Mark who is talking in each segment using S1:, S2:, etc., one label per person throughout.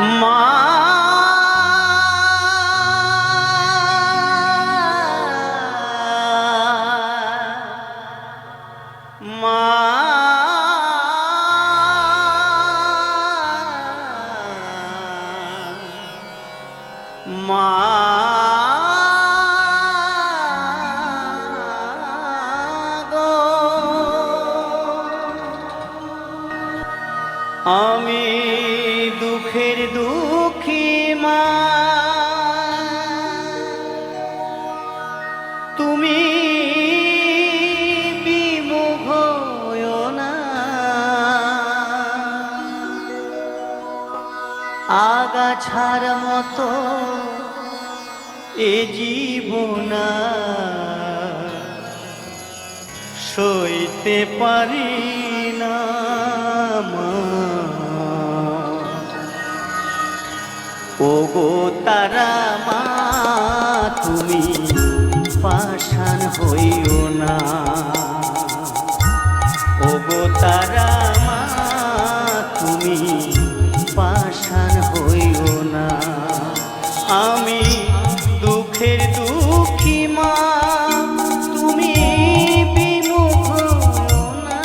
S1: মা আমি দুঃখের দুঃখী মা। তুমি বিমুখ না। আগাছার মতো এ জীবনা সইতে পারি না ওগো তারা মা, তুমি পাষাণ হইও না। ওগো তারা মা, তুমি পাষাণ হইও না। আমি দুঃখের দুঃখী মা, তুমি বিমুখ না।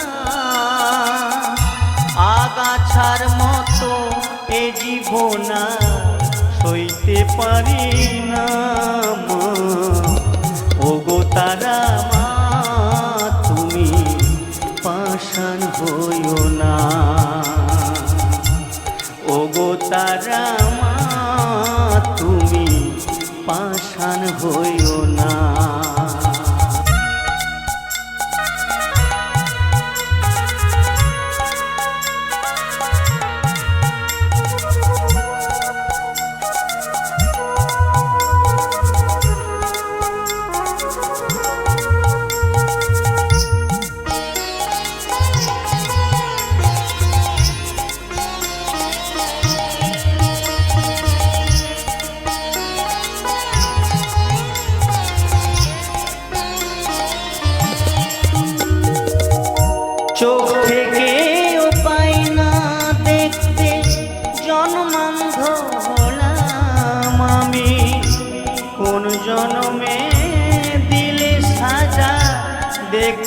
S1: আগাছার মতো এ জীবনা সইতে পারি না ওগো তারা মা, তুমি পাষাণ হইও না। ওগো তারা মা, তুমি পাষাণ হইও না।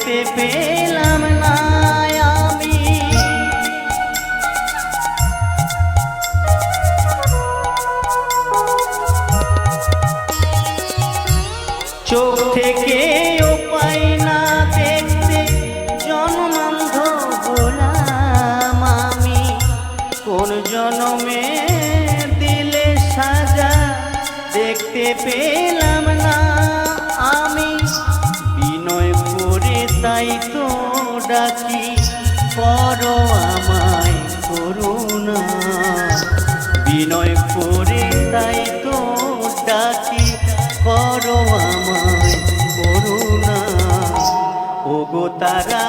S1: দেখতে পেলাম না আমি। চোখ থেকে পাই না দিলে সাজা দেখতে পেলাম ডাকি পর আমায় করুণা। বিনয় করে তাই তো ডাকি করো আমায় করুণা। ওগো তারা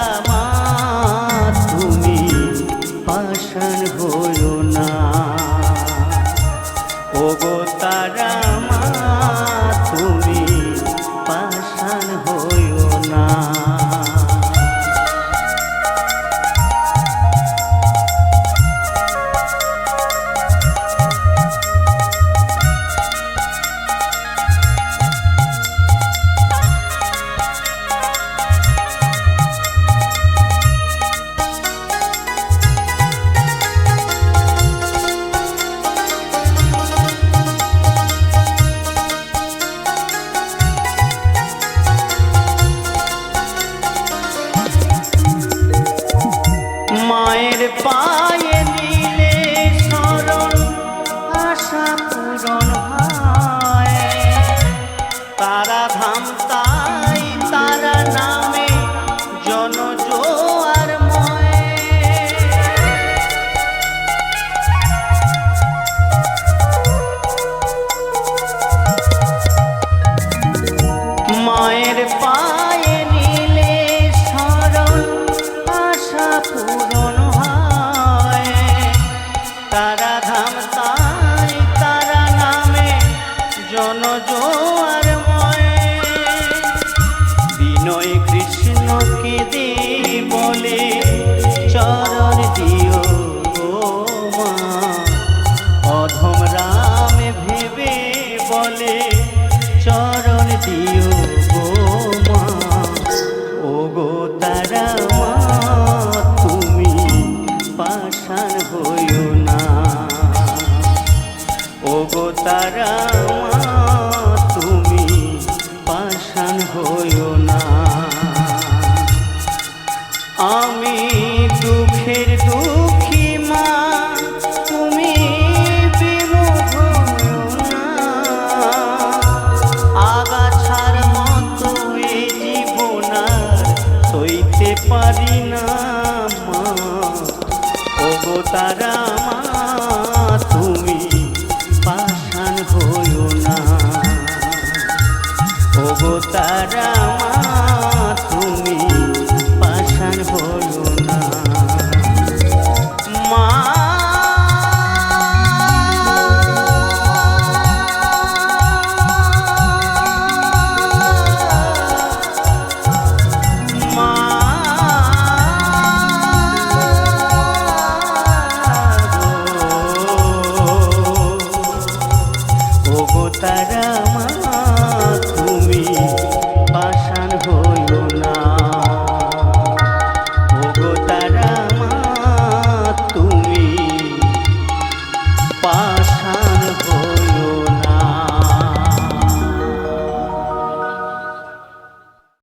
S1: ধাম তাই তারা নামে জনজ হইও না। ওগো তারা